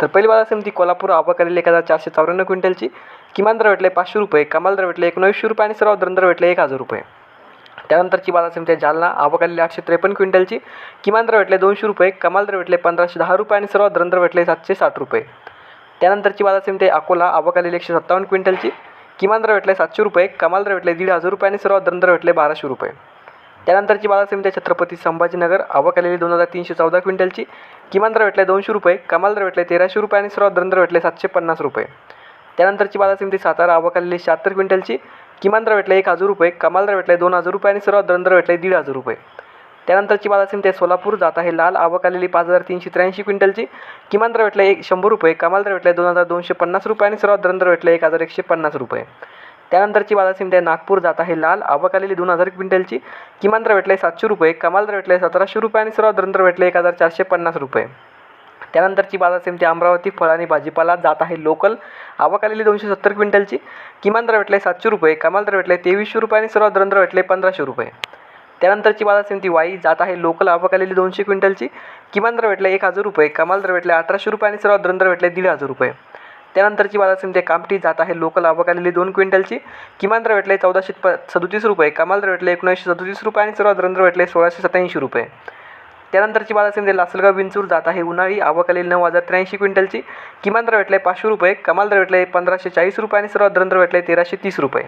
तर पहिली बाजार समिती कोल्हापूर आवक एक हजार चारशे चौऱ्याण्णव क्विंटलची. किमान दर भेटले पाचशे रुपये कमाल दर भेटले एकोणवीसशे रुपये आणि सर्वात दर भेटले एक हजार रुपये. त्यानंतरची बाजार समिती आहे जालना आवक आठशे त्रेपन्न क्विंटलची. किमान दर भेटले दोनशे रुपये कमाल दर भेटले पंधराशे दहा रुपये आणि सर्वात दर भेटले सातशे साठ रुपये. त्यानंतरची बाजार समिती आहे अकोला आवक एकशे सत्तावन्न क्विंटलची. किमान दर भेटले सातशे रुपये कमाल दर भेटले दीड हजार रुपये आणि सर्वात दर भेटले बाराशे रुपये. त्यानंतरची बाजार समिती छत्रपती संभाजीनगर. आवक आलेली दोन हजार तीनशे चौदा क्विंटलची. किमान दर भेटले दोनशे रुपये कमाल दर भेटले तेराशे रुपये आणि सर्वात दर भेटले सातशे पन्नास रुपये. त्यानंतरची बाजार समिती सातारा आवक आलेली शहात्तर क्विंटलची. किमान दर भेटले एक हजार रुपये कमाल दर भेटले दोन हजार रुपये आणि सर्वात दर भेटले दीड हजार रुपये. त्यानंतरची बाजार समिती सोलापूर जात आहे लाल. आवक आलेली पाच हजार तीनशे त्र्याऐंशी क्विंटलची. किमान दर भेटले एक शंभर रुपये कमाल दर भेटले दोन हजार दोनशे पन्नास रुपये आणि सर्वात दर भेटले एक हजार एकशे पन्नास रुपये. त्यानंतरची बाजार समिती आहे नागपूर जात आहे लाल. आवक आलेली दोन हजार क्विंटलची. किमान दर भेटले सातशे रुपये. कमाल दर भेटले सतराशे रुपये आणि सर्वात दर भेटले एक हजार चारशे पन्नास रुपये. त्यानंतरची बाजार समिती अमरावती फळ आणि भाजीपाला जात आहे लोकल. आवक आलेली दोनशे सत्तर क्विंटलची. किमान दर भेटले सातशे रुपये. कमाल दर भेटले तेवीसशे रुपये आणि सर्वात दर भेटले पंधराशे रुपये. त्यानंतरची बाजार समिती वाई जात आहे लोकल. आवक आलेली दोनशे क्विंटलची. किमान दर भेटले एक हजार रुपये. कमाल दर भेटले अठराशे रुपये आणि सर्वात दर भेटले दीड हजार रुपये. त्यानंतरची बाजार समिती आहे कामठी जात आहे. लोकल आवक आलेली दोन क्विंटलची. किमान दर भेटले चौदाशे प सदतीस रुपये. कमाल दर भेटले एकोणीसशे सदतीस रुपये आणि सर्वात दर भेटले सोळाशे सत्याऐंशी रुपये. त्यानंतरची बाजार समिती लासलगाव विंचूर जात आहे. उन्हाळी आवक आलेली नऊ हजार त्र्याऐंशी क्विंटलची. किमान दर भेटले पाचशे रुपये. कमाल दर भेटले पंधराशे चाळीस रुपये आणि सर्वात दर भेटले तेराशे तीस रुपये.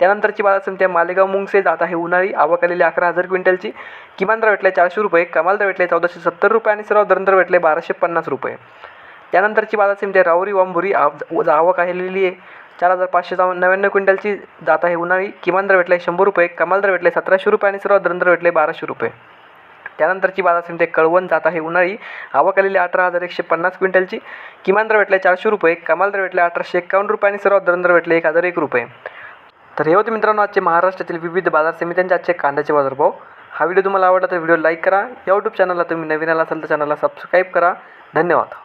त्यानंतरची बाजार समिती आहे मालेगाव मुंगसे जात आहे. उन्हाळी आवक आलेली अकरा हजार क्विंटलची. किमान दर भेटले चारशे रुपये. कमाल दर भेटले चौदाशे सत्तर रुपये आणि सर्वात दर भेटले बाराशे पन्नास रुपये. त्यानंतरची बाजार समिती आहे राहुरी वांभुरी आव आवक लिहिली आहे. चार हजार पाचशे जाऊन नव्याण्णव क्विंटलची जात आहे उन्हाळी. किमान दर भेटले शंभर रुपये कमाल दर भेटले सतराशे रुपये आणि सर्वात दरंदर भेटले बाराशे रुपये. त्यानंतरची बाजार समिती कळवण जात आहे उन्हाळी. आवक आलेली अठरा हजार एकशे पन्नास क्विंटलची. किमान दर भेटले चारशे रुपये कमाल दर भेटले अठराशे एक्कावन्न रुपये आणि सर्वात दरंदर भेटले एक हजार एक रुपये. तर हे होते मित्रांनो आजचे महाराष्ट्रातील विविध बाजार समित्यांचे आजचे कांद्याचे बाजारभाव. हा व्हिडिओ तुम्हाला आवडला तर व्हिडिओ लाईक करा. या यूट्यूब चॅनलला तुम्ही नवीन आला असाल तर चॅनलला सबस्क्राईब करा. धन्यवाद.